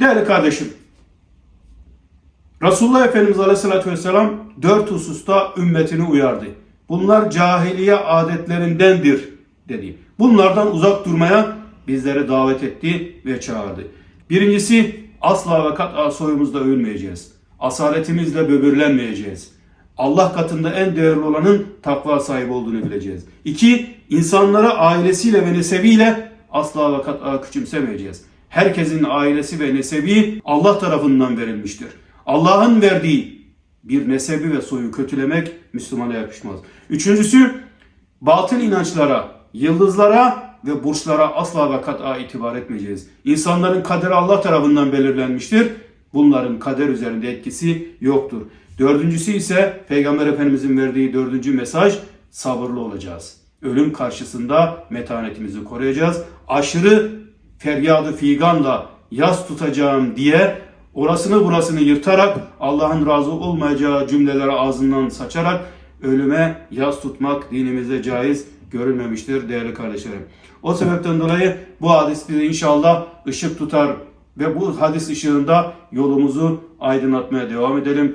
Değerli kardeşim, Resulullah Efendimiz Aleyhisselatü Vesselam dört hususta ümmetini uyardı. Bunlar cahiliye adetlerindendir dedi. Bunlardan uzak durmaya bizleri davet etti ve çağırdı. Birincisi asla ve kat'a soyumuzda övülmeyeceğiz. Asaletimizle böbürlenmeyeceğiz. Allah katında en değerli olanın takva sahibi olduğunu bileceğiz. İki, insanlara ailesiyle ve nesebiyle asla ve kat'a küçümsemeyeceğiz. Herkesin ailesi ve nesebi Allah tarafından verilmiştir. Allah'ın verdiği bir nesebi ve soyu kötülemek Müslümana yakışmaz. Üçüncüsü, batıl inançlara, yıldızlara ve burçlara asla ve kat'a itibar etmeyeceğiz. İnsanların kaderi Allah tarafından belirlenmiştir. Bunların kader üzerinde etkisi yoktur. Dördüncüsü ise Peygamber Efendimizin verdiği dördüncü mesaj sabırlı olacağız. Ölüm karşısında metanetimizi koruyacağız. Aşırı feryadı figanla yas tutacağım diye orasını burasını yırtarak Allah'ın razı olmayacağı cümleleri ağzından saçarak ölüme yas tutmak dinimizde caiz görülmemiştir değerli kardeşlerim. O sebepten dolayı bu hadis bize inşallah ışık tutar ve bu hadis ışığında yolumuzu aydınlatmaya devam edelim.